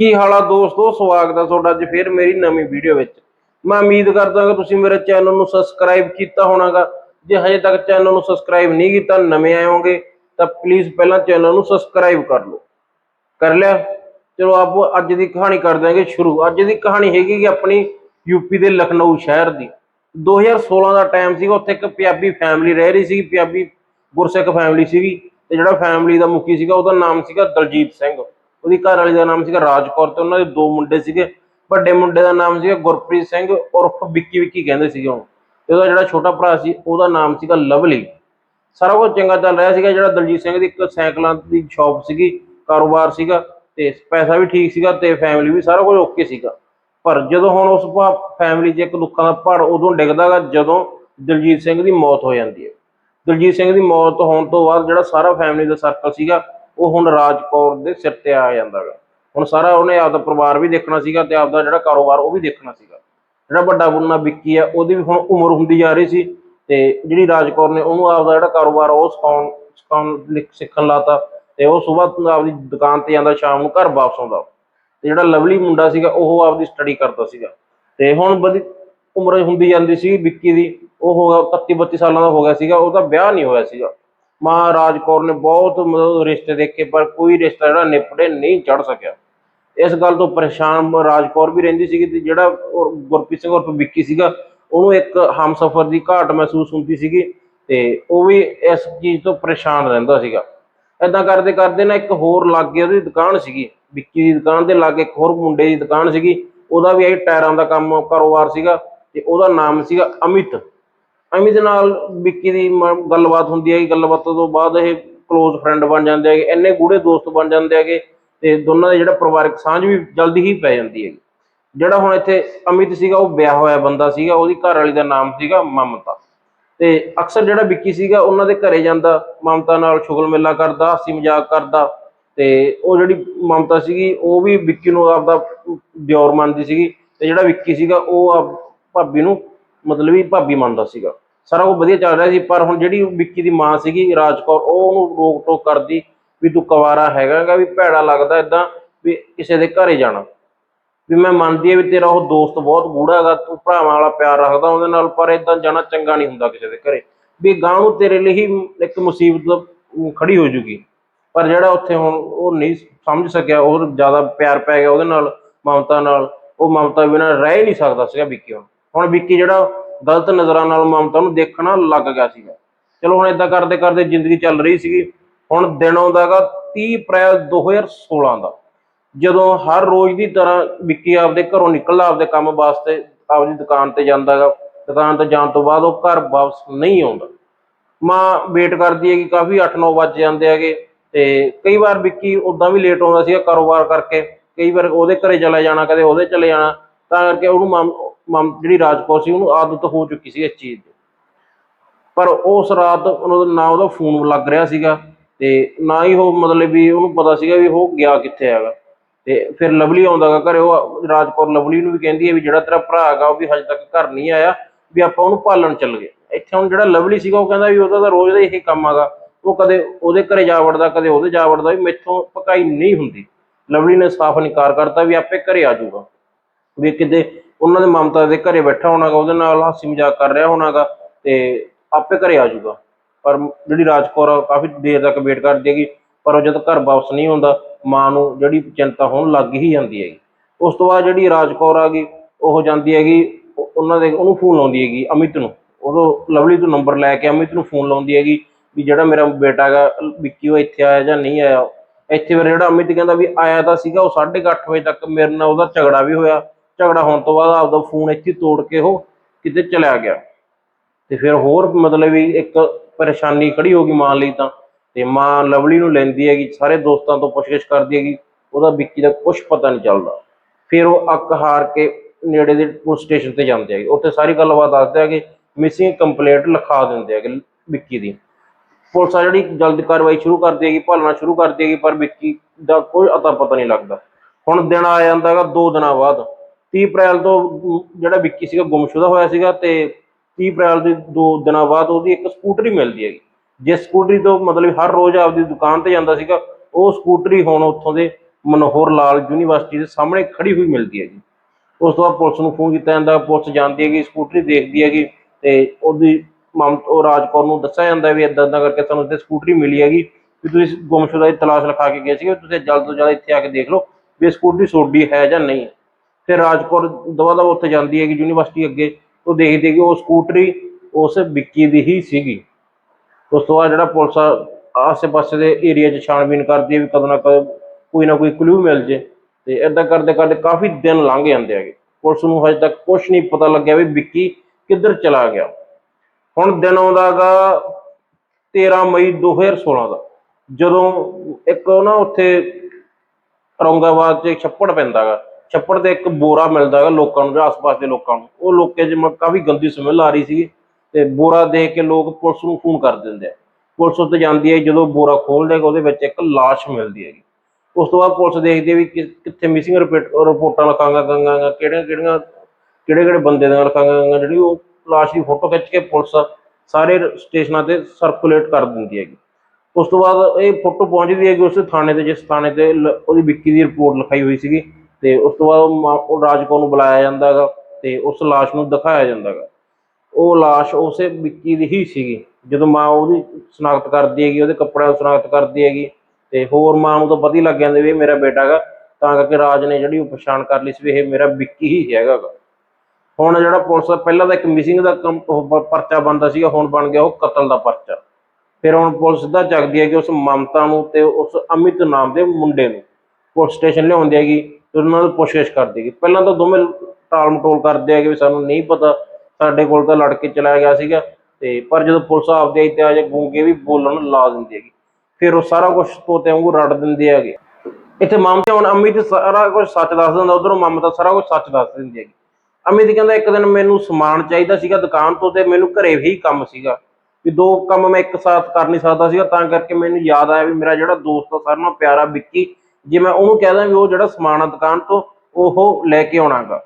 ਕੀ ਹਾਲਾ ਦੋਸਤੋ? ਸਵਾਗਤ ਹੈ ਤੁਹਾਡਾ ਅੱਜ ਫੇਰ ਮੇਰੀ ਨਵੀਂ ਵੀਡੀਓ ਵਿੱਚ। ਮੈਂ ਉਮੀਦ ਕਰਦਾ ਕਿ ਤੁਸੀਂ ਮੇਰੇ ਚੈਨਲ ਨੂੰ ਸਬਸਕ੍ਰਾਈਬ ਕੀਤਾ ਹੋਣਾਗਾ। ਜੇ ਹਜੇ ਤੱਕ ਚੈਨਲ ਨੂੰ ਸਬਸਕ੍ਰਾਈਬ ਨਹੀਂ ਕੀਤਾ, ਨਵੇਂ ਆਏ ਹੋਗੇ ਤਾਂ ਪਲੀਜ਼ ਪਹਿਲਾਂ ਚੈਨਲ ਨੂੰ ਸਬਸਕ੍ਰਾਈਬ ਕਰ ਲਓ। ਕਰ ਲਿਆ? ਚਲੋ ਆਪੋ ਅੱਜ ਦੀ ਕਹਾਣੀ ਕਰ ਦਿਆਂਗੇ ਸ਼ੁਰੂ। ਅੱਜ ਦੀ ਕਹਾਣੀ ਹੈਗੀ ਕਿ ਆਪਣੀ ਯੂਪੀ ਦੇ ਲਖਨਊ ਸ਼ਹਿਰ ਦੀ। 2016 ਦਾ ਟਾਈਮ ਸੀਗਾ, ਉੱਥੇ ਇੱਕ ਪੰਜਾਬੀ ਫੈਮਿਲੀ ਰਹਿ ਰਹੀ ਸੀਗੀ, ਪੰਜਾਬੀ ਗੁਰਸਿੱਖ ਫੈਮਿਲੀ ਸੀਗੀ, ਤੇ ਜਿਹੜਾ ਫੈਮਿਲੀ ਦਾ ਮੁਖੀ ਸੀਗਾ, ਉਹਦਾ ਨਾਮ ਸੀਗਾ ਦਲਜੀਤ ਸਿੰਘ। ਉਹਦੀ ਘਰ ਵਾਲੀ ਦਾ ਨਾਮ ਸੀਗਾ ਰਾਜਕੌਰ ਤੇ ਉਹਨਾਂ ਦੇ ਦੋ ਮੁੰਡੇ ਸੀਗੇ। ਵੱਡੇ ਮੁੰਡੇ ਦਾ ਨਾਮ ਸੀਗਾ ਗੁਰਪ੍ਰੀਤ ਸਿੰਘ ਉਰਫ ਵਿੱਕੀ ਵਿੱਕੀ ਕਹਿੰਦੇ ਸੀਗੇ ਉਹਨੂੰ। ਤੇ ਉਹਦਾ ਜਿਹੜਾ ਛੋਟਾ ਭਰਾ ਸੀ, ਉਹਦਾ ਨਾਮ ਸੀਗਾ ਲਵਲੀ। ਸਾਰਾ ਕੁਝ ਚੰਗਾ ਚੱਲ ਰਿਹਾ ਸੀਗਾ, ਜਿਹੜਾ ਦਲਜੀਤ ਸਿੰਘ ਦੀ ਇੱਕ ਸਾਈਕਲਾਂ ਦੀ ਸ਼ਾਪ ਸੀਗੀ, ਕਾਰੋਬਾਰ ਸੀਗਾ ਤੇ ਪੈਸਾ ਵੀ ਠੀਕ ਸੀਗਾ ਤੇ ਫੈਮਿਲੀ ਵੀ ਸਾਰਾ ਕੁਝ ਓਕੇ ਸੀਗਾ। ਪਰ ਜਦੋਂ ਹੁਣ ਉਸ ਫੈਮਿਲੀ 'ਚ ਇੱਕ ਦੁੱਖਾਂ ਦਾ ਪਹਾੜ ਉਦੋਂ ਡਿੱਗਦਾਗਾ ਜਦੋਂ ਦਲਜੀਤ ਸਿੰਘ ਦੀ ਮੌਤ ਹੋ ਜਾਂਦੀ ਹੈ। ਦਲਜੀਤ ਸਿੰਘ ਦੀ ਮੌਤ ਹੋਣ ਤੋਂ ਬਾਅਦ ਜਿਹੜਾ ਸਾਰਾ ਫੈਮਿਲੀ ਦਾ ਸਰਕਲ ਸੀਗਾ ਉਹ ਹੁਣ ਰਾਜਕੌਰ ਦੇ ਸਿਰ ਤੇ ਆ ਜਾਂਦਾਗਾ। ਹੁਣ ਸਾਰਾ ਉਹਨੇ ਆਪਦਾ ਪਰਿਵਾਰ ਵੀ ਦੇਖਣਾ ਸੀਗਾ ਤੇ ਆਪਦਾ ਜਿਹੜਾ ਕਾਰੋਬਾਰ ਉਹ ਵੀ ਦੇਖਣਾ ਸੀਗਾ। ਜਿਹੜਾ ਵੱਡਾ ਬੁੰਨਾ ਵਿੱਕੀ ਆ, ਉਹਦੀ ਵੀ ਹੁਣ ਉਮਰ ਹੁੰਦੀ ਜਾ ਰਹੀ ਸੀ ਤੇ ਜਿਹੜੀ ਰਾਜਕੌਰ ਨੇ ਉਹਨੂੰ ਆਪਦਾ ਜਿਹੜਾ ਕਾਰੋਬਾਰ ਉਹ ਸਿਖਾਉਣ ਸਿਖਾਉਣ, ਲਿਖ- ਸਿੱਖਣ ਲਾਤਾ ਤੇ ਉਹ ਸਵੇਰ ਆਪਦੀ ਦੁਕਾਨ ਤੇ ਜਾਂਦਾ, ਸ਼ਾਮ ਨੂੰ ਘਰ ਵਾਪਸ ਆਉਂਦਾ। ਤੇ ਜਿਹੜਾ ਲਵਲੀ ਮੁੰਡਾ ਸੀਗਾ, ਉਹ ਆਪਦੀ ਸਟੱਡੀ ਕਰਦਾ ਸੀਗਾ। ਤੇ ਹੁਣ ਬਦੀ ਉਮਰ ਹੁੰਦੀ ਜਾਂਦੀ ਸੀ ਵਿੱਕੀ ਦੀ, ਉਹ ਹੋ ਗਿਆ 31 32 ਸਾਲਾਂ ਦਾ ਹੋ ਗਿਆ ਸੀਗਾ, ਉਹਦਾ ਵਿਆਹ ਨਹੀਂ ਹੋਇਆ ਸੀਗਾ। ਮਾਂ ਰਾਜਕੌਰ ਨੇ ਬਹੁਤ ਮਤਲਬ ਰਿਸ਼ਤੇ ਦੇਖੇ, ਪਰ ਕੋਈ ਰਿਸ਼ਤਾ ਜਿਹੜਾ ਨਿਪੜੇ ਨਹੀਂ ਚੜ ਸਕਿਆ। ਇਸ ਗੱਲ ਤੋਂ ਪਰੇਸ਼ਾਨ ਰਾਜ ਕੌਰ ਵੀ ਰਹਿੰਦੀ ਸੀਗੀ ਤੇ ਜਿਹੜਾ ਉਹ ਗੁਰਪ੍ਰੀਤ ਸਿੰਘ ਉਰਫ ਵਿੱਕੀ ਸੀਗਾ, ਉਹਨੂੰ ਇੱਕ ਹਮਸਫਰ ਦੀ ਘਾਟ ਮਹਿਸੂਸ ਹੁੰਦੀ ਸੀਗੀ ਤੇ ਉਹ ਵੀ ਇਸ ਚੀਜ਼ ਤੋਂ ਪਰੇਸ਼ਾਨ ਰਹਿੰਦਾ ਸੀਗਾ। ਏਦਾਂ ਕਰਦੇ ਕਰਦੇ ਨਾ ਇੱਕ ਹੋਰ ਲਾਗੇ ਉਹਦੀ ਦੁਕਾਨ ਸੀਗੀ, ਵਿੱਕੀ ਦੀ ਦੁਕਾਨ ਦੇ ਲਾਗੇ ਇੱਕ ਹੋਰ ਮੁੰਡੇ ਦੀ ਦੁਕਾਨ ਸੀਗੀ, ਉਹਦਾ ਵੀ ਇਹ ਟਾਇਰਾਂ ਦਾ ਕੰਮ ਕਾਰੋਬਾਰ ਸੀਗਾ ਤੇ ਉਹਦਾ ਨਾਮ ਸੀਗਾ ਅਮਿਤ। ਅਮਿਤ ਨਾਲ ਵਿੱਕੀ ਦੀ ਮ- ਗੱਲਬਾਤ ਹੁੰਦੀ ਹੈ ਗੱਲਬਾਤ ਤੋਂ ਬਾਅਦ ਇਹ ক্লোਜ਼ ਫਰੈਂਡ ਬਣ ਜਾਂਦੇ ਹੈਗੇ, ਇੰਨੇ ਗੂੜੇ ਦੋਸਤ ਬਣ ਜਾਂਦੇ ਹੈਗੇ ਤੇ ਦੋਨਾਂ ਦਾ ਜਿਹੜਾ ਪਰਿਵਾਰਕ ਸਾਂਝ ਵੀ ਜਲਦੀ ਹੀ ਪੈ ਜਾਂਦੀ ਹੈਗੀ। ਜਿਹੜਾ ਹੁਣ ਇੱਥੇ ਅਮਿਤ ਸੀਗਾ, ਉਹ ਵਿਆਹ ਹੋਇਆ ਬੰਦਾ ਸੀਗਾ, ਉਹਦੀ ਘਰ ਵਾਲੀ ਦਾ ਨਾਮ ਸੀਗਾ ਮਮਤਾ। ਤੇ ਅਕਸਰ ਜਿਹੜਾ ਵਿੱਕੀ ਸੀਗਾ, ਉਹਨਾਂ ਦੇ ਘਰੇ ਜਾਂਦਾ, ਮਮਤਾ ਨਾਲ ਸ਼ੁਗਲ ਮੇਲਾ ਕਰਦਾ, ਹਾਸੀ ਮਜ਼ਾਕ ਕਰਦਾ, ਤੇ ਉਹ ਜਿਹੜੀ ਮਮਤਾ ਸੀਗੀ, ਉਹ ਵੀ ਵਿੱਕੀ ਨੂੰ ਆਪਦਾ ਦਿਓਰ ਮੰਨਦੀ ਸੀਗੀ, ਤੇ ਜਿਹੜਾ ਵਿੱਕੀ ਸੀਗਾ, ਉਹ ਆਪ- ਭਾਬੀ ਨੂੰ, ਮਤਲਬ ਵੀ ਭਾਬੀ ਮੰਨਦਾ ਸੀਗਾ। ਸਾਰਾ ਕੁਝ ਵਧੀਆ ਚੱਲ ਰਿਹਾ ਸੀ, ਪਰ ਹੁਣ ਜਿਹੜੀ ਵਿੱਕੀ ਦੀ ਮਾਂ ਸੀਗੀ ਰਾਜਕੌਰ ਉਹ ਉਹਨੂੰ ਰੋਕ ਟੋਕ ਕਰਦੀ ਵੀ ਤੂੰ ਕਵਾਰਾ ਹੈਗਾਗਾ, ਵੀ ਭੈੜਾ ਲੱਗਦਾ ਇਦਾਂ ਵੀ ਕਿਸੇ ਦੇ ਘਰੇ ਜਾਣਾ। ਵੀ ਮੈਂ ਮੰਨਦੀ ਆ ਵੀ ਤੇਰਾ ਉਹ ਦੋਸਤ ਬਹੁਤ ਗੂੜਾ ਹੈਗਾ, ਤੂੰ ਭਰਾਵਾਂ ਵਾਲਾ ਪਿਆਰ ਰੱਖਦਾ ਉਹਦੇ ਨਾਲ, ਪਰ ਇਦਾਂ ਜਾਣਾ ਚੰਗਾ ਨਹੀਂ ਹੁੰਦਾ ਕਿਸੇ ਦੇ ਘਰੇ। ਵੀ ਗਾਂ ਨੂੰ ਤੇਰੇ ਲਈ ਹੀ ਇੱਕ ਮੁਸੀਬਤ ਖੜੀ ਹੋ ਜੂਗੀ। ਪਰ ਜਿਹੜਾ ਉੱਥੇ ਹੁਣ ਉਹ ਨਹੀਂ ਸਮਝ ਸਕਿਆ, ਉਹ ਜ਼ਿਆਦਾ ਪਿਆਰ ਪੈ ਗਿਆ ਉਹਦੇ ਨਾਲ, ਮਮਤਾ ਨਾਲ, ਉਹ ਮਮਤਾ ਬਿਨਾਂ ਰਹਿ ਹੀ ਨਹੀਂ ਸਕਦਾ ਸੀਗਾ ਵਿੱਕੀ ਹੁਣ। ਹੁਣ ਵਿੱਕੀ ਜਿਹੜਾ ਗਲਤ ਨਜ਼ਰਾਂ ਨਾਲ ਮਮਤਾ ਨੂੰ ਦੇਖਣਾ ਲੱਗ ਗਿਆ ਸੀਗਾ। ਚਲੋ ਹੁਣ ਇਦਾਂ ਕਰਦੇ ਕਰਦੇ ਜ਼ਿੰਦਗੀ ਚੱਲ ਰਹੀ ਸੀਗੀ। ਹੁਣ ਦਿਨ ਆਉਂਦਾਗਾ 30 ਅਪ੍ਰੈਲ 2016 ਦਾ। ਜਦੋਂ ਹਰ ਰੋਜ਼ ਦੀ ਤਰ੍ਹਾਂ ਵਿੱਕੀ ਆਪਦੇ ਘਰੋਂ ਨਿਕਲਦਾ, ਆਪਦੇ ਕੰਮ ਵਾਸਤੇ ਆਪਦੀ ਦੁਕਾਨ ਤੇ ਜਾਂਦਾਗਾ ਦੁਕਾਨ ਤੇ ਜਾਣ ਤੋਂ ਬਾਅਦ ਉਹ ਘਰ ਵਾਪਸ ਨਹੀਂ ਆਉਂਦਾ। ਮਾਂ ਵੇਟ ਕਰਦੀ ਹੈ ਕਿ ਕਾਫੀ 8-9 ਵੱਜ ਜਾਂਦੇ ਹੈਗੇ ਤੇ ਕਈ ਵਾਰ ਵਿੱਕੀ ਉਦਾਂ ਵੀ ਲੇਟ ਆਉਂਦਾ ਸੀਗਾ ਕਾਰੋਬਾਰ ਕਰਕੇ। ਕਈ ਵਾਰ ਉਹਦੇ ਘਰੇ ਚਲਾ ਜਾਣਾ, ਕਦੇ ਉਹਦੇ ਚਲੇ ਜਾਣਾ। ਤਾਂ ਕਰਕੇ ਉਹਨੂੰ ਮਮ ਜਿਹੜੀ ਰਾਜਕੌਰ ਸੀ, ਉਹਨੂੰ ਆਦਤ ਹੋ ਚੁੱਕੀ ਸੀ ਇਸ ਚੀਜ਼ ਦੀ। ਪਰ ਉਸ ਰਾਤ ਉਹਦਾ ਨਾ ਉਹਦਾ ਫੋਨ ਲੱਗ ਰਿਹਾ ਸੀਗਾ ਤੇ ਨਾ ਹੀ ਉਹ ਮਤਲਬ ਵੀ ਉਹਨੂੰ ਪਤਾ ਸੀਗਾ ਵੀ ਉਹ ਗਿਆ ਕਿੱਥੇ ਹੈਗਾ। ਤੇ ਫਿਰ ਲਵਲੀ ਆਉਂਦਾਗਾ ਘਰੇ, ਉਹ ਰਾਜਕੌਰ ਲਵਲੀ ਨੂੰ ਵੀ ਕਹਿੰਦੀ ਹੈ ਵੀ ਜਿਹੜਾ ਤੇਰਾ ਭਰਾ ਹੈਗਾ, ਉਹ ਵੀ ਹਜੇ ਤੱਕ ਘਰ ਨਹੀਂ ਆਇਆ, ਵੀ ਆਪਾਂ ਉਹਨੂੰ ਪਾਲਣ ਚੱਲ ਗਏ। ਇੱਥੇ ਹੁਣ ਜਿਹੜਾ ਲਵਲੀ ਸੀਗਾ, ਉਹ ਕਹਿੰਦਾ ਵੀ ਉਹਦਾ ਤਾਂ ਰੋਜ਼ ਦਾ ਇਹੀ ਕੰਮ ਹੈਗਾ। ਉਹ ਕਦੇ ਉਹਦੇ ਘਰੇ ਜਾ ਵੜਦਾ, ਕਦੇ ਉਹਦੇ ਜਾ ਵੜਦਾ, ਵੀ ਮੈਥੋਂ ਪਕਾਈ ਨਹੀਂ ਹੁੰਦੀ। ਲਵਲੀ ਨੇ ਸਾਫ਼ ਇਨਕਾਰ ਕਰਤਾ ਵੀ ਆਪੇ ਘਰੇ ਆ ਜਾਊਗਾ। ਵੀ ਕਿਤੇ ਉਹਨਾਂ ਦੇ ਮਮਤਾ ਦੇ ਘਰੇ ਬੈਠਾ ਹੋਣਾਗਾ ਉਹਦੇ ਨਾਲ ਹਾਸੀ ਮਜ਼ਾਕ ਕਰ ਰਿਹਾ ਹੋਣਾਗਾ ਤੇ ਆਪੇ ਘਰੇ ਆ ਜਾਊਗਾ। ਪਰ ਜਿਹੜੀ ਰਾਜਕੌਰ ਆ, ਕਾਫੀ ਦੇਰ ਤੱਕ ਵੇਟ ਕਰਦੀ ਹੈਗੀ ਪਰ ਉਹ ਜਦੋਂ ਘਰ ਵਾਪਸ ਨਹੀਂ ਆਉਂਦਾ ਮਾਂ ਨੂੰ ਜਿਹੜੀ ਚਿੰਤਾ ਹੋਣ ਲੱਗ ਹੀ ਜਾਂਦੀ ਹੈਗੀ। ਉਸ ਤੋਂ ਬਾਅਦ ਜਿਹੜੀ ਰਾਜਕੌਰ ਆ ਗਈ ਉਹ ਜਾਂਦੀ ਹੈਗੀ ਉਹਨਾਂ ਦੇ ਉਹਨੂੰ ਫੋਨ ਲਾਉਂਦੀ ਹੈਗੀ ਅਮਿਤ ਨੂੰ। ਉਦੋਂ ਲਵਲੀ ਤੋਂ ਨੰਬਰ ਲੈ ਕੇ ਅਮਿਤ ਨੂੰ ਫੋਨ ਲਾਉਂਦੀ ਹੈਗੀ ਵੀ ਜਿਹੜਾ ਮੇਰਾ ਬੇਟਾ ਹੈਗਾ ਵਿੱਕੀ ਉਹ ਇੱਥੇ ਆਇਆ ਜਾਂ ਨਹੀਂ ਆਇਆ। ਇੱਥੇ ਫਿਰ ਜਿਹੜਾ ਅਮਿਤ ਕਹਿੰਦਾ ਵੀ ਆਇਆ ਤਾਂ ਸੀਗਾ ਉਹ 8:30 ਵਜੇ ਤੱਕ ਮੇਰੇ ਨਾਲ ਉਹਦਾ ਝਗੜਾ ਵੀ ਹੋਇਆ। ਝਗੜਾ ਹੋਣ ਤੋਂ ਬਾਅਦ ਆਪਦਾ ਫੋਨ ਇੱਥੇ ਤੋੜ ਕੇ ਉਹ ਕਿਤੇ ਚਲਿਆ ਗਿਆ। ਤੇ ਫਿਰ ਹੋਰ ਮਤਲਬ ਵੀ ਇੱਕ ਪਰੇਸ਼ਾਨੀ ਖੜੀ ਹੋ ਗਈ ਮਾਂ ਲਈ ਤਾਂ। ਤੇ ਮਾਂ ਲਵਲੀ ਨੂੰ ਲੈਂਦੀ ਹੈਗੀ, ਸਾਰੇ ਦੋਸਤਾਂ ਤੋਂ ਪੁੱਛਗਿੱਛ ਕਰਦੀ ਹੈਗੀ, ਉਹਦਾ ਵਿੱਕੀ ਦਾ ਕੁਝ ਪਤਾ ਨਹੀਂ ਚੱਲਦਾ। ਫਿਰ ਉਹ ਅੱਕ ਹਾਰ ਕੇ ਨੇੜੇ ਦੇ ਪੁਲਿਸ ਸਟੇਸ਼ਨ ਤੇ ਜਾਂਦੇ ਹੈਗੇ। ਉੱਥੇ ਸਾਰੀ ਗੱਲਬਾਤ ਦੱਸਦੇ ਹੈਗੇ ਮਿਸਿੰਗ ਕੰਪਲੇਂਟ ਲਿਖਾ ਦਿੰਦੇ ਹੈਗੇ ਵਿੱਕੀ ਦੀ। ਪੁਲਿਸ ਆ ਜਿਹੜੀ ਜਲਦ ਕਾਰਵਾਈ ਸ਼ੁਰੂ ਕਰਦੀ ਹੈਗੀ, ਭਾਲਣਾ ਸ਼ੁਰੂ ਕਰਦੀ ਹੈਗੀ, ਪਰ ਵਿੱਕੀ ਦਾ ਕੋਈ ਅਤਾ ਪਤਾ ਨਹੀਂ ਲੱਗਦਾ। ਹੁਣ ਦਿਨ ਆ ਜਾਂਦਾ ਹੈਗਾ, ਦੋ ਦਿਨਾਂ ਬਾਅਦ। 30 ਅਪ੍ਰੈਲ ਤੋਂ ਜਿਹੜਾ ਵਿੱਕੀ ਸੀਗਾ, ਗੁੰਮਸ਼ੁਦਾ ਹੋਇਆ ਸੀਗਾ ਤੇ 30 ਅਪ੍ਰੈਲ ਦੇ ਦੋ ਦਿਨਾਂ ਬਾਅਦ ਉਹਦੀ ਇੱਕ ਸਕੂਟਰੀ ਮਿਲਦੀ ਹੈਗੀ। ਜਿਸ ਸਕੂਟਰੀ ਤੋਂ ਮਤਲਬ ਹਰ ਰੋਜ਼ ਆਪਦੀ ਦੁਕਾਨ ਤੇ ਜਾਂਦਾ ਸੀਗਾ, ਉਹ ਸਕੂਟਰੀ ਹੁਣ ਉੱਥੋਂ ਦੇ ਮਨੋਹਰ ਲਾਲ ਯੂਨੀਵਰਸਿਟੀ ਦੇ ਸਾਹਮਣੇ ਖੜੀ ਹੋਈ ਮਿਲਦੀ ਹੈ ਜੀ ਉਸ ਤੋਂ ਬਾਅਦ ਪੁਲਿਸ ਨੂੰ ਫੋਨ ਕੀਤਾ ਜਾਂਦਾ, ਪੁਲਿਸ ਜਾਂਦੀ ਹੈਗੀ, ਸਕੂਟਰੀ ਦੇਖਦੀ ਹੈਗੀ ਤੇ ਉਹਦੀ ਮਮ, ਉਹ ਰਾਜਕੌਰ ਨੂੰ ਦੱਸਿਆ ਜਾਂਦਾ ਵੀ ਇਦਾਂ ਇਦਾਂ ਕਰਕੇ ਸਾਨੂੰ ਇੱਥੇ ਸਕੂਟਰੀ ਮਿਲੀ ਹੈਗੀ ਵੀ ਤੁਸੀਂ ਗੁੰਮਸ਼ੁਦਾ ਦੀ ਤਲਾਸ਼ ਲਿਖਾ ਕੇ ਗਏ ਸੀਗੇ, ਤੁਸੀਂ ਜਲਦ ਤੋਂ ਜਲਦ ਇੱਥੇ ਆ ਕੇ ਦੇਖ ਲਓ ਵੀ ਸਕੂਟਰੀ ਸੋਡੀ ਹੈ ਜਾਂ ਨਹੀਂ ਫਿਰ ਰਾਜਕੌਰ ਦਵਾ ਦਵਾ ਉੱਥੇ ਜਾਂਦੀ ਹੈਗੀ ਯੂਨੀਵਰਸਿਟੀ ਅੱਗੇ, ਉਹ ਦੇਖਦੀ ਹੈ ਕਿ ਉਹ ਸਕੂਟਰੀ ਉਸ ਵਿੱਕੀ ਦੀ ਹੀ ਸੀਗੀ। ਉਸ ਤੋਂ ਬਾਅਦ ਜਿਹੜਾ ਪੁਲਿਸ ਆ- ਆਸੇ-ਪਾਸੇ ਦੇ ਏਰੀਆ 'ਚ ਛਾਣਬੀਨ ਕਰਦੀ ਹੈ ਵੀ ਕਦੋਂ ਨਾ ਕਦੋਂ ਕੋਈ ਨਾ ਕੋਈ ਕਲੂ ਮਿਲ ਜੇ ਤੇ ਏਦਾਂ ਕਰਦੇ ਕਰਦੇ ਕਾਫੀ ਦਿਨ ਲੰਘ ਜਾਂਦੇ ਹੈਗੇ। ਪੁਲਿਸ ਨੂੰ ਹਜੇ ਤੱਕ ਕੁਝ ਨਹੀਂ ਪਤਾ ਲੱਗਿਆ ਵੀ ਵਿੱਕੀ ਕਿੱਧਰ ਚਲਾ ਗਿਆ। ਹੁਣ ਦਿਨ ਆਉਂਦਾਗਾ 13 ਮਈ 2016 ਦਾ, ਜਦੋਂ ਇੱਕ ਨਾ ਉੱਥੇ ਔਰੰਗਾਬਾਦ 'ਚ ਇੱਕ ਛੱਪੜ ਪੈਂਦਾਗਾ ਛੱਪੜ ਤੇ ਇੱਕ ਬੋਰਾ ਮਿਲਦਾ ਹੈਗਾ ਲੋਕਾਂ ਨੂੰ ਜਾਂ ਆਸ-ਪਾਸ ਦੇ ਲੋਕਾਂ ਨੂੰ। ਉਹ ਲੋਕੇ 'ਚ ਮ- ਕਾਫੀ ਗੰਦੀ ਸਮੈਲ ਆ ਰਹੀ ਸੀ ਤੇ ਬੋਰਾ ਦੇਖ ਕੇ ਲੋਕ ਪੁਲਿਸ ਨੂੰ ਫੋਨ ਕਰ ਦਿੰਦੇ ਆ। ਪੁਲਿਸ ਉੱਤੇ ਜਾਂਦੀ ਹੈ, ਜਦੋਂ ਬੋਰਾ ਖੋਲਦੇ ਉਹਦੇ ਵਿੱਚ ਇੱਕ ਲਾਸ਼ ਮਿਲਦੀ ਹੈਗੀ। ਉਸ ਤੋਂ ਬਾਅਦ ਪੁਲਿਸ ਦੇਖਦੀ ਹੈ ਵੀ ਕਿੱਥੇ ਮਿਸਿੰਗ ਰਿਪੋਰਟਾਂ ਲਿਖਾਂਗਾ, ਗੰਗਾ ਕਿਹੜੀਆਂ ਕਿਹੜੀਆਂ, ਕਿਹੜੇ ਕਿਹੜੇ ਬੰਦੇ ਦਾ ਲਿਖਾਂਗਾ ਜਿਹੜੀ ਉਹ ਲਾਸ਼ ਦੀ ਫੋਟੋ ਖਿੱਚ ਕੇ ਪੁਲਿਸ ਸਾਰੇ ਸਟੇਸ਼ਨਾਂ ਤੇ ਸਰਕੂਲੇਟ ਕਰ ਦਿੰਦੀ ਹੈਗੀ। ਉਸ ਤੋਂ ਬਾਅਦ ਇਹ ਫੋਟੋ ਪਹੁੰਚਦੀ ਹੈਗੀ ਉਸ ਥਾਣੇ ਤੇ, ਜਿਸ ਥਾਣੇ ਤੇ ਲ- ਉਹਦੀ ਵਿੱਕੀ ਦੀ ਰਿਪੋਰਟ ਲਿਖਾਈ ਹੋਈ ਸੀਗੀ। ਤੇ ਉਸ ਤੋਂ ਬਾਅਦ ਉਹ ਮਾ- ਉਹ ਰਾਜਕੌਰ ਨੂੰ ਬੁਲਾਇਆ ਜਾਂਦਾ ਹੈਗਾ ਤੇ ਉਸ ਲਾਸ਼ ਨੂੰ ਦਿਖਾਇਆ ਜਾਂਦਾ ਹੈਗਾ। ਉਹ ਲਾਸ਼ ਉਸੇ ਵਿੱਕੀ ਦੀ ਹੀ ਸੀਗੀ। ਜਦੋਂ ਮਾਂ ਉਹਦੀ ਸ਼ਨਾਖਤ ਕਰਦੀ ਹੈਗੀ, ਉਹਦੇ ਕੱਪੜਿਆਂ ਨੂੰ ਸ਼ਨਾਖਤ ਕਰਦੀ ਹੈਗੀ ਤੇ ਹੋਰ ਮਾਂ ਨੂੰ ਤਾਂ ਪਤਾ ਹੀ ਲੱਗ ਜਾਂਦਾ ਵੀ ਇਹ ਮੇਰਾ ਬੇਟਾ ਹੈਗਾ। ਤਾਂ ਕਰਕੇ ਰਾਜ ਨੇ ਜਿਹੜੀ ਉਹ ਪਛਾਣ ਕਰ ਲਈ ਸੀ ਵੀ ਇਹ ਮੇਰਾ ਵਿੱਕੀ ਹੀ ਹੈਗਾ ਗਾ। ਹੁਣ ਜਿਹੜਾ ਪੁਲਿਸ ਦਾ ਪਹਿਲਾਂ ਤਾਂ ਇੱਕ ਮਿਸਿੰਗ ਦਾ ਕੰਮ- ਪਰਚਾ ਬਣਦਾ ਸੀਗਾ, ਹੁਣ ਬਣ ਗਿਆ ਉਹ ਕਤਲ ਦਾ ਪਰਚਾ। ਫਿਰ ਹੁਣ ਪੁਲਿਸ ਸਿੱਧਾ ਚੱਕਦੀ ਹੈ ਕਿ ਉਸ ਮਮਤਾ ਨੂੰ ਤੇ ਉਸ ਅਮਿਤ ਨਾਮ ਦੇ ਮੁੰਡੇ ਨੂੰ। ਪੁਲਿਸ ਸਟੇਸ਼ਨ ਲਿਆਉਂਦੀ ਹੈਗੀ। ਤੇ ਉਹਨਾਂ ਨੂੰ ਪੁੱਛਗਿੱਛ ਕਰਦੇ ਹੈਗੀ ਪਹਿਲਾਂ ਤਾਂ ਦੋਵੇਂ ਟਾਲ ਮਟੋਲ ਕਰਦੇ ਹੈਗੇ ਵੀ ਸਾਨੂੰ ਨਹੀਂ ਪਤਾ, ਸਾਡੇ ਕੋਲ ਤਾਂ ਲੜ ਕੇ ਚਲਾ ਗਿਆ ਸੀਗਾ ਤੇ ਪਰ ਜਦੋਂ ਪੁਲਿਸ ਆਪਦੇ ਇੱਥੇ ਆ ਜਾ ਗੂੰਗੇ ਵੀ ਬੋਲਣ ਲਾ ਦਿੰਦੀ ਹੈਗੀ। ਫਿਰ ਉਹ ਸਾਰਾ ਕੁਝ ਤੋਤੇ ਵਾਂਗੂ ਰੜ ਦਿੰਦੇ ਹੈਗੇ। ਇੱਥੇ ਮਾਮਤਾ ਹੁਣ ਅਮਿਤ ਸਾਰਾ ਕੁਝ ਸੱਚ ਦੱਸ ਦਿੰਦਾ, ਉਧਰੋਂ ਮਾਮਤਾ ਸਾਰਾ ਕੁਝ ਸੱਚ ਦੱਸ ਦਿੰਦੀ ਹੈਗੀ। ਅਮਿਤ ਕਹਿੰਦਾ ਇੱਕ ਦਿਨ ਮੈਨੂੰ ਸਮਾਨ ਚਾਹੀਦਾ ਸੀਗਾ ਦੁਕਾਨ ਤੋਂ ਤੇ ਮੈਨੂੰ ਘਰੇ ਵੀ ਕੰਮ ਸੀਗਾ। ਵੀ ਦੋ ਕੰਮ ਮੈਂ ਇੱਕ ਸਾਥ ਕਰ ਨਹੀਂ ਸਕਦਾ ਸੀਗਾ, ਤਾਂ ਕਰਕੇ ਮੈਨੂੰ ਯਾਦ ਆਇਆ ਵੀ ਮੇਰਾ ਜਿਹੜਾ ਦੋਸਤ ਆ, ਸਾਰਿਆਂ ਨਾਲੋਂ ਪਿਆਰਾ ਵਿੱਕੀ ਜੇ ਮੈਂ ਉਹਨੂੰ ਕਹਿਦਾ ਵੀ ਉਹ ਜਿਹੜਾ ਸਮਾਨ ਆ ਦੁਕਾਨ ਤੋਂ, ਉਹ ਲੈ ਕੇ ਆਉਣਾਗਾ।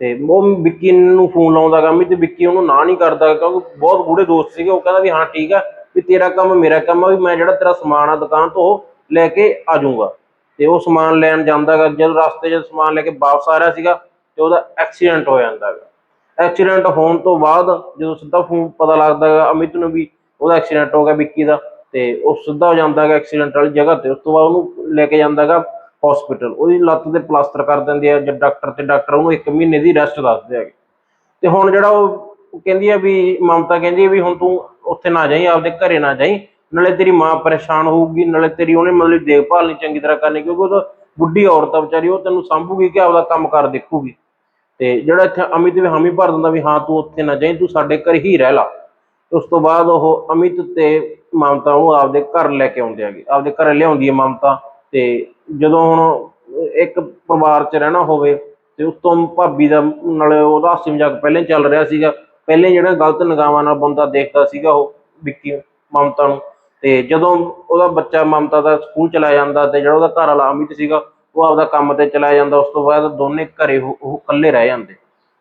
ਤੇ ਉਹ ਵਿੱਕੀ ਨੂੰ ਫੋਨ ਲਾਉਂਦਾਗਾ ਅਮਿਤ ਤੇ ਵਿੱਕੀ ਉਹਨੂੰ ਨਾ ਨਹੀਂ ਕਰਦਾ ਕਿਉਂਕਿ ਬਹੁਤ ਗੂੜੇ ਦੋਸਤ ਸੀਗੇ, ਉਹ ਕਹਿੰਦਾ ਵੀ ਹਾਂ ਠੀਕ ਆ, ਵੀ ਤੇਰਾ ਕੰਮ ਮੇਰਾ ਕੰਮ ਆ, ਵੀ ਮੈਂ ਜਿਹੜਾ ਤੇਰਾ ਸਮਾਨ ਆ ਦੁਕਾਨ ਤੋਂ ਉਹ ਲੈ ਕੇ ਆ ਜਾਊਂਗਾ। ਤੇ ਉਹ ਸਮਾਨ ਲੈਣ ਜਾਂਦਾਗਾ, ਜਦੋਂ ਰਸਤੇ 'ਚ ਸਮਾਨ ਲੈ ਕੇ ਵਾਪਸ ਆ ਰਿਹਾ ਸੀਗਾ ਤੇ ਉਹਦਾ ਐਕਸੀਡੈਂਟ ਹੋ ਜਾਂਦਾਗਾ। ਐਕਸੀਡੈਂਟ ਹੋਣ ਤੋਂ ਬਾਅਦ ਜਦੋਂ ਸਿੱਧਾ ਫੋਨ ਪਤਾ ਲੱਗਦਾ ਹੈਗਾ ਅਮਿਤ ਨੂੰ ਵੀ ਉਹਦਾ ਐਕਸੀਡੈਂਟ ਹੋ ਗਿਆ ਵਿੱਕੀ ਦਾ ਤੇ ਉਹ ਸਿੱਧਾ ਹੋ ਜਾਂਦਾ ਹੈਗਾ ਐਕਸੀਡੈਂਟ ਵਾਲੀ ਜਗ੍ਹਾ ਤੇ, ਉਸ ਤੋਂ ਬਾਅਦ ਉਹਨੂੰ ਲੈ ਕੇ ਜਾਂਦਾ ਹੈਗਾ ਹਸਪੀਟਲ ਉਹਦੀ ਲੱਤ ਤੇ ਪਲਾਸਟਰ ਕਰ ਦਿੰਦੇ ਆ ਜਦ ਡਾਕਟਰ ਤੇ ਡਾਕਟਰ ਉਹਨੂੰ 1 ਮਹੀਨੇ ਦੀ ਰੈਸਟ ਦੱਸਦੇ ਹੈਗੇ। ਤੇ ਹੁਣ ਜਿਹੜਾ ਉਹ ਕਹਿੰਦੀ ਆ ਵੀ, ਮਮਤਾ ਕਹਿੰਦੀ ਆ ਵੀ ਹੁਣ ਤੂੰ ਉੱਥੇ ਨਾ ਜਾਈਂ, ਆਪਦੇ ਘਰੇ ਨਾ ਜਾਈਂ, ਨਾਲੇ ਤੇਰੀ ਮਾਂ ਪਰੇਸ਼ਾਨ ਹੋਊਗੀ, ਨਾਲੇ ਤੇਰੀ ਉਹਨੇ ਮਤਲਬ ਦੇਖਭਾਲ ਨਹੀਂ ਚੰਗੀ ਤਰ੍ਹਾਂ ਕਰਨੀ, ਕਿਉਂਕਿ ਉਹ ਬੁੱਢੀ ਔਰਤ ਆ ਵਿਚਾਰੀ, ਉਹ ਤੈਨੂੰ ਸੰਭੂਗੀ ਕਿ ਆਪਦਾ ਕੰਮ ਕਰ ਦੇਖੂਗੀ। ਤੇ ਜਿਹੜਾ ਇੱਥੇ ਅਮਿਤ ਵੀ ਹਾਮੀ ਭਰ ਦਿੰਦਾ ਵੀ ਹਾਂ ਤੂੰ ਉੱਥੇ ਨਾ ਜਾਈ, ਤੂੰ ਸਾਡੇ ਘਰ ਹੀ ਰਹਿ ਲਾ। ਉਸ ਤੋਂ ਬਾਅਦ ਉਹ ਅਮਿਤ ਤੇ ਮਮਤਾ ਨੂੰ ਆਪਦੇ ਘਰ ਲੈ ਕੇ ਆਉਂਦੇ ਹੈਗੇ, ਆਪਦੇ ਘਰ ਲਿਆਉਂਦੀ ਹੈ ਮਮਤਾ ਤੇ ਜਦੋਂ ਹੁਣ ਇੱਕ ਪਰਿਵਾਰ 'ਚ ਰਹਿਣਾ ਹੋਵੇ ਤੇ ਉਤੋਂ ਭਾਬੀ ਦਾ ਨਾਲ ਉਹਦਾ ਹਾਸੀ ਮਜ਼ਾਕ ਪਹਿਲਾਂ ਚੱਲ ਰਿਹਾ ਸੀਗਾ, ਪਹਿਲੇ ਜਿਹੜਾ ਗਲਤ ਨਿਗਾਹਾਂ ਨਾਲ ਬੰਦਾ ਦੇਖਦਾ ਸੀਗਾ ਉਹ ਵਿੱਕੀ ਮਮਤਾ ਨੂੰ ਤੇ ਜਦੋਂ ਉਹਦਾ ਬੱਚਾ ਮਮਤਾ ਦਾ ਸਕੂਲ ਚਲਾ ਜਾਂਦਾ ਤੇ ਜਿਹੜਾ ਉਹਦਾ ਘਰ ਵਾਲਾ ਅਮਿਤ ਸੀਗਾ, ਉਹ ਆਪਦਾ ਕੰਮ ਤੇ ਚਲਾ ਜਾਂਦਾ, ਉਸ ਤੋਂ ਬਾਅਦ ਦੋਨੇ ਘਰੇ ਉਹ ਇਕੱਲੇ ਰਹਿ ਜਾਂਦੇ।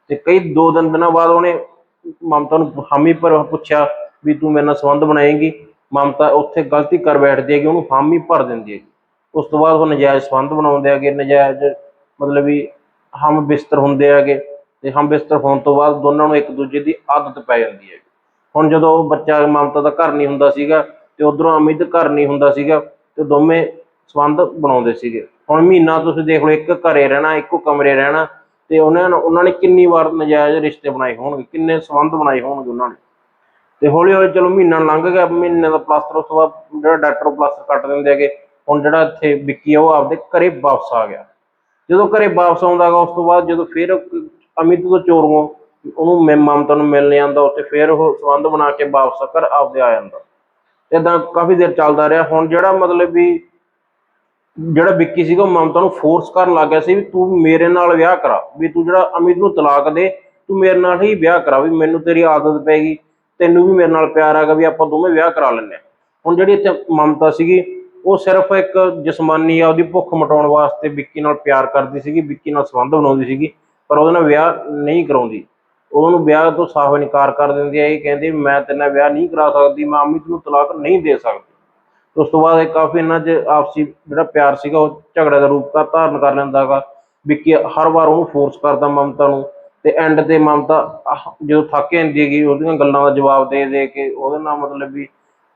ਤੇ ਕਈ ਦੋ ਦਿਨ ਦਿਨਾਂ ਬਾਅਦ ਉਹਨੇ ਮਮਤਾ ਨੂੰ ਹਾਮੀ ਪਰ ਪੁੱਛਿਆ ਵੀ ਤੂੰ ਮੇਰੇ ਨਾਲ ਸੰਬੰਧ ਬਣਾਏਂਗੀ? ਮਮਤਾ ਉੱਥੇ ਗਲਤੀ ਕਰ ਬੈਠਦੀ ਹੈ ਕਿ ਉਹਨੂੰ ਹਾਮੀ ਭਰ ਦਿੰਦੀ ਹੈ ਉਸ ਤੋਂ ਬਾਅਦ ਉਹ ਨਜਾਇਜ਼ ਸੰਬੰਧ ਬਣਾਉਂਦੇ ਹੈਗੇ, ਨਜਾਇਜ਼ ਮਤਲਬ ਵੀ ਹਮ ਬਿਸਤਰ ਹੁੰਦੇ ਹੈਗੇ ਤੇ ਹਮ ਬਿਸਤਰ ਹੋਣ ਤੋਂ ਬਾਅਦ ਦੋਨਾਂ ਨੂੰ ਇੱਕ ਦੂਜੇ ਦੀ ਆਦਤ ਪੈ ਜਾਂਦੀ ਹੈ ਹੁਣ ਜਦੋਂ ਉਹ ਬੱਚਾ ਮਮਤਾ ਦਾ ਘਰ ਨਹੀਂ ਹੁੰਦਾ ਸੀਗਾ ਤੇ ਉਧਰੋਂ ਅਮਿਤ ਘਰ ਨਹੀਂ ਹੁੰਦਾ ਸੀਗਾ ਤੇ ਦੋਵੇਂ ਸੰਬੰਧ ਬਣਾਉਂਦੇ ਸੀਗੇ। ਹੁਣ ਮਹੀਨਾ ਤੁਸੀਂ ਦੇਖ ਲਓ, ਇੱਕ ਘਰੇ ਰਹਿਣਾ, ਇੱਕੋ ਕਮਰੇ ਰਹਿਣਾ ਤੇ ਉਹਨਾਂ ਨੇ ਉਹਨਾਂ ਨੇ ਕਿੰਨੀ ਵਾਰ ਨਜਾਇਜ਼ ਰਿਸ਼ਤੇ ਬਣਾਏ ਹੋਣਗੇ, ਕਿੰਨੇ ਸੰਬੰਧ ਬਣਾਏ ਹੋਣਗੇ ਉਹਨਾਂ ਨੇ। ਤੇ ਹੌਲੀ ਹੌਲੀ ਚਲੋ ਮਹੀਨਾ ਲੰਘ ਗਿਆ, ਮਹੀਨੇ ਦਾ ਪਲਾਸਟਰ ਉਸ ਤੋਂ ਬਾਅਦ ਜਿਹੜਾ ਡਾਕਟਰ ਉਹ ਪਲਾਸਟਰ ਕੱਟ ਦਿੰਦੇ ਹੈਗੇ, ਹੁਣ ਜਿਹੜਾ ਇੱਥੇ ਵਿੱਕੀ ਆ ਉਹ ਆਪਦੇ ਘਰੇ ਵਾਪਸ ਆ ਗਿਆ। ਜਦੋਂ ਘਰੇ ਵਾਪਸ ਆਉਂਦਾ ਗਾ ਉਸ ਤੋਂ ਬਾਅਦ ਜਦੋਂ ਫਿਰ ਉਹ ਅਮਿਤ ਤੋਂ ਚੋਰੋਂ ਉਹਨੂੰ ਮੈਂ ਮਮਤਾ ਨੂੰ ਮਿਲਣ ਜਾਂਦਾ, ਉੱਥੇ ਫਿਰ ਉਹ ਸੰਬੰਧ ਬਣਾ ਕੇ ਵਾਪਸ ਕਰ ਆਪਦੇ ਆ ਜਾਂਦਾ। ਇਦਾਂ ਕਾਫੀ ਦੇਰ ਚੱਲਦਾ ਰਿਹਾ। ਹੁਣ ਜਿਹੜਾ ਮਤਲਬ ਵੀ ਜਿਹੜਾ ਵਿੱਕੀ ਸੀਗਾ, ਉਹ ਮਮਤਾ ਨੂੰ ਫੋਰਸ ਕਰਨ ਲੱਗ ਗਿਆ ਸੀ ਵੀ ਤੂੰ ਮੇਰੇ ਨਾਲ ਵਿਆਹ ਕਰਾ, ਵੀ ਤੂੰ ਜਿਹੜਾ ਅਮਿਤ ਨੂੰ ਤਲਾਕ ਦੇ, ਤੂੰ ਮੇਰੇ ਨਾਲ ਹੀ ਵਿਆਹ ਕਰਾ, ਵੀ ਮੈਨੂੰ ਤੇਰੀ ਆਦਤ ਪੈ ਗਈ। ਤੈਨੂੰ ਵੀ ਮੇਰੇ ਨਾਲ ਪਿਆਰ ਹੈਗਾ ਵੀ ਆਪਾਂ ਦੋਵੇਂ ਵਿਆਹ ਕਰਾ ਲੈਂਦੇ ਹਾਂ। ਹੁਣ ਜਿਹੜੀ ਇੱਥੇ ਮਮਤਾ ਸੀਗੀ, ਉਹ ਸਿਰਫ ਇੱਕ ਜਿਸਮਾਨੀ ਆ, ਉਹਦੀ ਭੁੱਖ ਮਿਟਾਉਣ ਵਾਸਤੇ ਵਿੱਕੀ ਨਾਲ ਪਿਆਰ ਕਰਦੀ ਸੀਗੀ, ਵਿੱਕੀ ਨਾਲ ਸੰਬੰਧ ਬਣਾਉਂਦੀ ਸੀਗੀ, ਪਰ ਉਹਦੇ ਨਾਲ ਵਿਆਹ ਨਹੀਂ ਕਰਾਉਂਦੀ। ਉਹਨੂੰ ਵਿਆਹ ਤੋਂ ਸਾਫ਼ ਇਨਕਾਰ ਕਰ ਦਿੰਦੀ ਹੈ ਇਹ ਕਹਿੰਦੇ, ਮੈਂ ਤੇਰੇ ਵਿਆਹ ਨਹੀਂ ਕਰਾ ਸਕਦੀ, ਮੈਂ ਅਮਿਤ ਨੂੰ ਤਲਾਕ ਨਹੀਂ ਦੇ ਸਕਦੀ। ਉਸ ਤੋਂ ਬਾਅਦ ਇਹ ਕਾਫੀ ਇਹਨਾਂ 'ਚ ਆਪਸੀ ਜਿਹੜਾ ਪਿਆਰ ਸੀਗਾ, ਉਹ ਝਗੜੇ ਦਾ ਰੂਪ ਧਾ- ਧਾਰਨ ਕਰ ਲੈਂਦਾ ਗਾ। ਵਿੱਕੀ ਹਰ ਵਾਰ ਉਹਨੂੰ ਫੋਰਸ ਕਰਦਾ ਮਮਤਾ ਨੂੰ ਤੇ ਐਂਡ ਤੇ ਮਮਤਾ ਆਹ ਜਦੋਂ ਥੱਕ ਜਾਂਦੀ ਹੈਗੀ, ਉਹਦੀਆਂ ਗੱਲਾਂ ਦਾ ਜਵਾਬ ਦੇ ਦੇ ਕੇ ਉਹਦੇ ਨਾਲ ਮਤਲਬ ਵੀ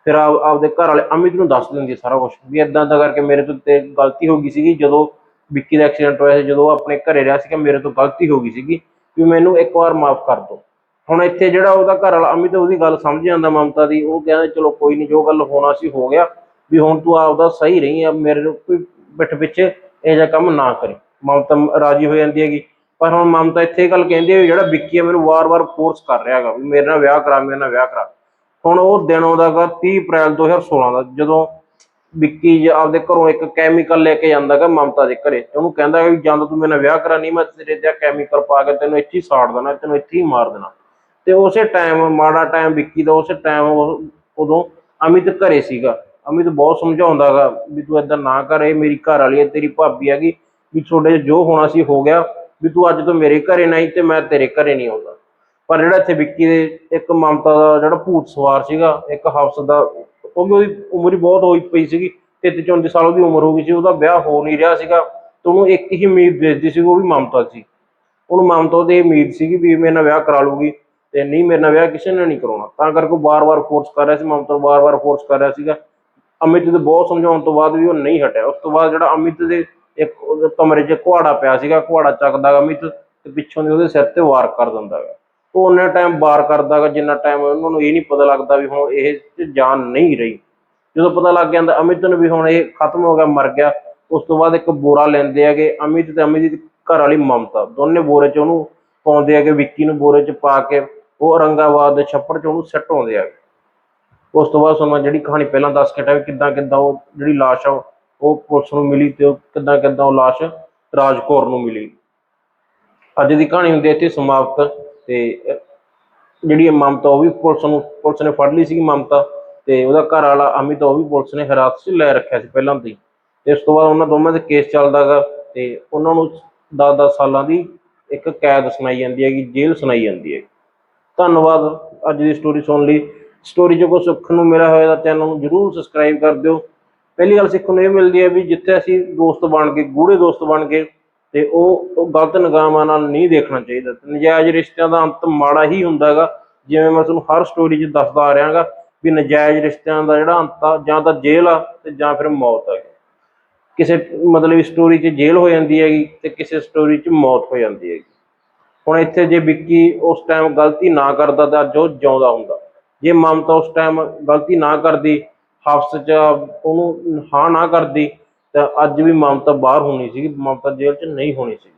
ਫਿਰ ਆਪ ਆਪਦੇ ਘਰ ਵਾਲੇ ਅਮਿਤ ਨੂੰ ਦੱਸ ਦਿੰਦੀ ਹੈ ਸਾਰਾ ਕੁਝ ਵੀ ਇਦਾਂ ਦਾ ਕਰਕੇ ਮੇਰੇ ਤੋਂ ਤੇ ਗਲਤੀ ਹੋ ਗਈ ਸੀਗੀ, ਜਦੋਂ ਵਿੱਕੀ ਦਾ ਐਕਸੀਡੈਂਟ ਹੋਇਆ ਸੀ, ਜਦੋਂ ਉਹ ਆਪਣੇ ਘਰੇ ਰਿਹਾ ਸੀਗਾ, ਮੇਰੇ ਤੋਂ ਗਲਤੀ ਹੋ ਗਈ ਸੀਗੀ ਵੀ ਮੈਨੂੰ ਇੱਕ ਵਾਰ ਮਾਫ ਕਰ ਦਿਓ। ਹੁਣ ਇੱਥੇ ਜਿਹੜਾ ਉਹਦਾ ਘਰ ਵਾਲਾ ਅਮਿਤ, ਉਹਦੀ ਗੱਲ ਸਮਝ ਜਾਂਦਾ ਮਮਤਾ ਦੀ, ਉਹ ਕਹਿੰਦਾ ਚਲੋ ਕੋਈ ਨਹੀਂ ਜੋ ਗੱਲ ਹੋਣਾ ਸੀ ਹੋ ਗਿਆ, ਵੀ ਹੁਣ ਤੂੰ ਆਪਦਾ ਸਹੀ ਰਹੀ ਆ, ਮੇਰੇ ਕੋਈ ਪਿੱਠ ਪਿੱਛੇ ਇਹ ਜਿਹਾ ਕੰਮ ਨਾ ਕਰੇ। ਮਮਤਾ ਰਾਜੀ ਹੋ ਜਾਂਦੀ ਹੈਗੀ। ਪਰ ਹੁਣ ਮਮਤਾ ਇੱਥੇ ਗੱਲ ਕਹਿੰਦੀ ਹੈ ਵੀ ਜਿਹੜਾ ਵਿੱਕੀ ਹੈ ਮੈਨੂੰ ਵਾਰ-ਵਾਰ ਫੋਰਸ ਕਰ ਰਿਹਾ ਹੈਗਾ, ਵੀ ਮੇਰੇ ਨਾਲ ਵਿਆਹ ਕਰਾ, ਮੇਰੇ ਨਾਲ ਵਿਆਹ ਕਰਾ। ਹੁਣ ਉਹ ਦਿਨ ਆਉਂਦਾ ਗਾ 30 ਅਪ੍ਰੈਲ 2016 ਦਾ, ਜਦੋਂ ਵਿੱਕੀ ਆਪਦੇ ਘਰੋਂ ਇੱਕ ਕੈਮੀਕਲ ਲੈ ਕੇ ਜਾਂਦਾ ਗਾ ਮਮਤਾ ਦੇ ਘਰੇ। ਉਹਨੂੰ ਕਹਿੰਦਾ ਵੀ ਜਾਂ ਤੂੰ ਮੇਰੇ ਨਾਲ ਵਿਆਹ ਕਰਾ, ਨਹੀਂ ਮੈਂ ਤੇਰੇ ਤੇ ਕੈਮੀਕਲ ਪਾ ਕੇ ਤੈਨੂੰ ਇੱਥੇ ਹੀ ਸਾੜ ਦੇਣਾ, ਤੈਨੂੰ ਇੱਥੇ ਹੀ ਮਾਰ ਦੇਣਾ। ਤੇ ਉਸੇ ਟਾਈਮ ਮਾੜਾ ਟਾਈਮ ਵਿੱਕੀ ਦਾ ਉਸੇ ਟਾਈਮ ਉਦੋਂ ਅਮਿਤ ਘਰੇ ਸੀਗਾ। ਅਮਿਤ ਬਹੁਤ ਸਮਝਾਉਂਦਾ ਗਾ ਵੀ ਤੂੰ ਏਦਾਂ ਨਾ ਕਰ, ਇਹ ਮੇਰੀ ਘਰ ਵਾਲੀ ਹੈ, ਤੇਰੀ ਭਾਬੀ ਹੈਗੀ, ਵੀ ਤੁਹਾਡੇ 'ਚ ਜੋ ਹੋਣਾ ਸੀ ਹੋ ਗਿਆ। ਵੀ ਤੂੰ ਅੱਜ ਤੋਂ ਮੇਰੇ ਘਰੇ ਨਹੀਂ ਤੇ ਮੈਂ ਤੇਰੇ ਘਰੇ ਨਹੀਂ ਆਉਂਦਾ। ਪਰ ਜਿਹੜਾ ਇੱਥੇ ਵਿੱਕੀ ਦੇ ਇੱਕ ਮਮਤਾ ਦਾ ਜਿਹੜਾ ਭੂਤ ਸਵਾਰ ਸੀਗਾ, ਇੱਕ ਹਫਸ ਦਾ, ਕਿਉਂਕਿ ਉਹਦੀ ਉਮਰ ਹੀ ਬਹੁਤ ਹੋਈ ਪਈ ਸੀਗੀ 33 34 ਸਾਲ ਦੀ ਉਮਰ ਹੋ ਗਈ ਸੀ, ਉਹਦਾ ਵਿਆਹ ਹੋ ਨਹੀਂ ਰਿਹਾ ਸੀਗਾ, ਤੇ ਉਹਨੂੰ ਇੱਕ ਹੀ ਉਮੀਦ ਵੇਚਦੀ ਸੀ ਉਹ ਵੀ ਮਮਤਾ ਸੀ। ਉਹਨੂੰ ਮਮਤਾ ਦੀ ਉਮੀਦ ਸੀਗੀ ਵੀ ਮੇਰੇ ਨਾਲ ਵਿਆਹ ਕਰਾ ਲੂਗੀ ਤੇ ਨਹੀਂ, ਮੇਰੇ ਨਾਲ ਵਿਆਹ ਕਿਸੇ ਨੇ ਨਹੀਂ ਕਰਾਉਣਾ। ਤਾਂ ਕਰਕੇ ਉਹ ਬਾਰ ਵਾਰ ਫੋਰਸ ਕਰ ਰਿਹਾ ਸੀ, ਮਮਤਾ ਨੂੰ ਬਾਰ-ਬਾਰ ਫੋਰਸ ਕਰ ਰਿਹਾ ਸੀਗਾ। ਅਮਿਤ ਦੇ ਬਹੁਤ ਸਮਝਾਉਣ ਤੋਂ ਬਾਅਦ ਵੀ ਉਹ ਨਹੀਂ ਹਟਿਆ। ਉਸ ਤੋਂ ਬਾਅਦ ਜਿਹੜਾ ਅਮਿਤ ਦੇ ਇੱਕ ਉਹਦੇ ਕਮਰੇ 'ਚ ਕੁਹਾੜਾ ਪਿਆ ਸੀਗਾ, ਕੁਹਾੜਾ ਚੱਕਦਾ ਗਾ ਤੇ ਪਿੱਛੋਂ ਦੀ ਉਹਦੇ ਸਿਰ ਤੇ ਵਾਰ ਕਰ ਦਿੰਦਾ ਉਹ ਉਹਨੇ ਟਾਈਮ ਵਾਰ ਕਰਦਾ ਜਿੰਨਾ ਟਾਈਮ ਉਹਨਾਂ ਨੂੰ ਇਹ ਨਹੀਂ ਪਤਾ ਲੱਗਦਾ ਵੀ ਹੁਣ ਇਹ 'ਚ ਜਾਨ ਨਹੀਂ ਰਹੀ। ਜਦੋਂ ਪਤਾ ਲੱਗ ਜਾਂਦਾ ਅਮਿਤ ਨੂੰ ਵੀ ਹੁਣ ਇਹ ਖਤਮ ਹੋ ਗਿਆ, ਮਰ ਗਿਆ, ਉਸ ਤੋਂ ਬਾਅਦ ਇੱਕ ਬੋਰਾ ਲੈਂਦੇ ਹੈਗੇ, ਅਮਿਤ ਤੇ ਅਮਿਤ ਦੀ ਘਰ ਵਾਲੀ ਮਮਤਾ। ਦੋਨੇ ਬੋਰੇ 'ਚ ਉਹਨੂੰ ਪਾਉਂਦੇ ਹੈਗੇ, ਵਿੱਕੀ ਨੂੰ ਬੋਰੇ 'ਚ ਪਾ ਕੇ, ਉਹ ਔਰੰਗਾਬਾਦ ਦੇ ਛੱਪੜ 'ਚ ਉਹਨੂੰ ਸੱਟ ਆਉਂਦੇ ਹੈਗੇ। ਉਸ ਤੋਂ ਬਾਅਦ ਸਾਨੂੰ ਜਿਹੜੀ ਕਹਾਣੀ ਪਹਿਲਾਂ ਦੱਸ ਕੇ ਹਟਿਆ ਕਿੱਦਾਂ ਕਿੱਦਾਂ ਉਹ ਜਿਹੜੀ ਲਾਸ਼ ਆ ਉਹ- ਪੁਲਿਸ ਨੂੰ ਮਿਲੀ ਤੇ ਉਹ ਕਿੱਦਾਂ ਕਿੱਦਾਂ ਉਹ ਲਾਸ਼ ਰਾਜਕੌਰ ਨੂੰ ਮਿਲੀ। ਅੱਜ ਦੀ ਕਹਾਣੀ ਹੁੰਦੀ ਹੈ ਇੱਥੇ ਸਮਾਪਤ ਤੇ ਜਿਹੜੀ ਇਹ ਮਮਤਾ ਉਹ ਵੀ ਪੁਲਿਸ ਨੂੰ, ਪੁਲਿਸ ਨੇ ਫੜ ਲਈ ਸੀ ਮਮਤਾ ਤੇ ਉਹਦਾ ਘਰ ਵਾਲਾ ਅਮਿਤ, ਉਹ ਵੀ ਪੁਲਿਸ ਨੇ ਹਿਰਾਸਤ 'ਚ ਲੈ ਰੱਖਿਆ ਸੀ ਪਹਿਲਾਂ ਤੋਂ ਹੀ। ਤੇ ਇਸ ਤੋਂ ਬਾਅਦ ਉਹਨਾਂ ਦੋਵਾਂ ਦੇ ਕੇਸ ਚੱਲਦਾਗਾ ਤੇ ਉਹਨਾਂ ਨੂੰ 10-10 ਸਾਲਾਂ ਦੀ ਇੱਕ ਕੈਦ ਸੁਣਾਈ ਜਾਂਦੀ ਹੈਗੀ, ਜੇਲ੍ਹ ਸੁਣਾਈ ਜਾਂਦੀ ਹੈ ਧੰਨਵਾਦ, ਅੱਜ ਦੀ ਸਟੋਰੀ ਸੁਣ ਲਈ। ਸਟੋਰੀ ਜੋ ਕੁਛ ਸੁੱਖ ਨੂੰ ਮਿਲਿਆ ਹੋਇਆ ਤਾਂ ਚੈਨਲ ਨੂੰ ਜਰੂਰ ਸਬਸਕ੍ਰਾਈਬ ਕਰ ਦਿਓ। ਪਹਿਲੀ ਗੱਲ ਸਿੱਖਣ ਨੂੰ ਇਹ ਮਿਲਦੀ ਹੈ ਵੀ ਜਿੱਥੇ ਅਸੀਂ ਦੋਸਤ ਬਣ ਕੇ ਗੂੜੇ ਦੋਸਤ ਬਣ ਕੇ ਤੇ ਉਹ ਗਲਤ ਨਿਗਾਹਾਂ ਨਾਲ ਨਹੀਂ ਦੇਖਣਾ ਚਾਹੀਦਾ। ਨਜਾਇਜ਼ ਰਿਸ਼ਤਿਆਂ ਦਾ ਅੰਤ ਮਾੜਾ ਹੀ ਹੁੰਦਾ ਹੈਗਾ ਜਿਵੇਂ ਮੈਂ ਤੁਹਾਨੂੰ ਹਰ ਸਟੋਰੀ 'ਚ ਦੱਸਦਾ ਆ ਰਿਹਾਗਾ ਵੀ ਨਜਾਇਜ਼ ਰਿਸ਼ਤਿਆਂ ਦਾ ਜਿਹੜਾ ਅੰਤ ਆ, ਜਾਂ ਤਾਂ ਜੇਲ੍ਹ ਆ ਤੇ ਜਾਂ ਫਿਰ ਮੌਤ ਆ। ਕਿਸੇ ਮਤਲਬ ਸਟੋਰੀ 'ਚ ਜੇਲ੍ਹ ਹੋ ਜਾਂਦੀ ਹੈਗੀ ਤੇ ਕਿਸੇ ਸਟੋਰੀ 'ਚ ਮੌਤ ਹੋ ਜਾਂਦੀ ਹੈਗੀ। ਹੁਣ ਇੱਥੇ ਜੇ ਵਿੱਕੀ ਉਸ ਟਾਈਮ ਗਲਤੀ ਨਾ ਕਰਦਾ ਤਾਂ ਅੱਜ ਉਹ ਜਿਉਂਦਾ ਹੁੰਦਾ। ਜੇ ਮਮਤਾ ਉਸ ਟਾਈਮ ਗਲਤੀ ਨਾ ਕਰਦੀ ਹਫਸ 'ਚ ਉਹਨੂੰ ਹਾਂ ਨਾ ਕਰਦੀ, ਤਾਂ ਅੱਜ ਵੀ ਮਮਤਾ ਬਾਹਰ ਹੋਣੀ ਸੀਗੀ, ਮਮਤਾ ਜੇਲ੍ਹ 'ਚ ਨਹੀਂ ਹੋਣੀ ਸੀ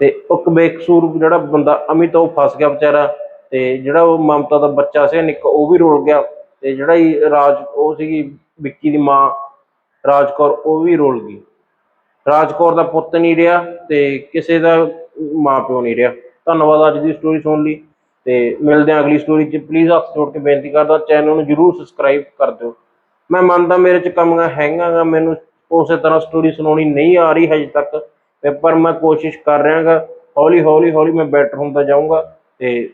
ਤੇ ਉਹ ਬੇਕਸੂਰ ਜਿਹੜਾ ਬੰਦਾ ਅਮਿਤ ਉਹ ਫਸ ਗਿਆ ਵਿਚਾਰਾ, ਤੇ ਜਿਹੜਾ ਉਹ ਮਮਤਾ ਦਾ ਬੱਚਾ ਸੀ, ਨਿੱਕ, ਉਹ ਵੀ ਰੁਲ ਗਿਆ, ਤੇ ਜਿਹੜਾ ਹੀ ਰਾਜ, ਉਹ ਸੀਗੀ ਵਿੱਕੀ ਦੀ ਮਾਂ, ਰਾਜਕੌਰ, ਉਹ ਵੀ ਰੁਲ ਗਈ। ਰਾਜਕੌਰ ਦਾ ਪੁੱਤ ਨਹੀਂ ਰਿਹਾ, ਤੇ ਕਿਸੇ ਦਾ ਮਾਂ ਪਿਓ ਨਹੀਂ ਰਿਹਾ। ਧੰਨਵਾਦ, ਅੱਜ ਦੀ ਸਟੋਰੀ ਸੁਣ ਲਈ, ਤੇ ਮਿਲਦੇ ਹਾਂ ਅਗਲੀ ਸਟੋਰੀ 'ਚ। ਪਲੀਜ਼ ਹੱਥ ਜੋੜ ਕੇ ਬੇਨਤੀ ਕਰਦਾ ਚੈਨਲ ਨੂੰ ਜਰੂਰ ਸਬਸਕ੍ਰਾਈਬ ਕਰ ਦਿਓ। ਮੈਂ ਮੰਨਦਾ ਮੇਰੇ 'ਚ ਕਮੀਆਂ ਹੈਗੀਆਂ ਮੈਨੂੰ ਉਸੇ ਤਰ੍ਹਾਂ ਸਟੋਰੀ ਸੁਣਾਉਣੀ ਨਹੀਂ ਆ ਰਹੀ ਹਜੇ ਤੱਕ। ਪਰ ਮੈਂ ਕੋਸ਼ਿਸ਼ ਕਰ ਰਿਹਾਗਾ। ਹੌਲੀ ਹੌਲੀ ਹੌਲੀ ਮੈਂ ਬੈਟਰ ਹੁੰਦਾ ਜਾਊਂਗਾ ਤੇ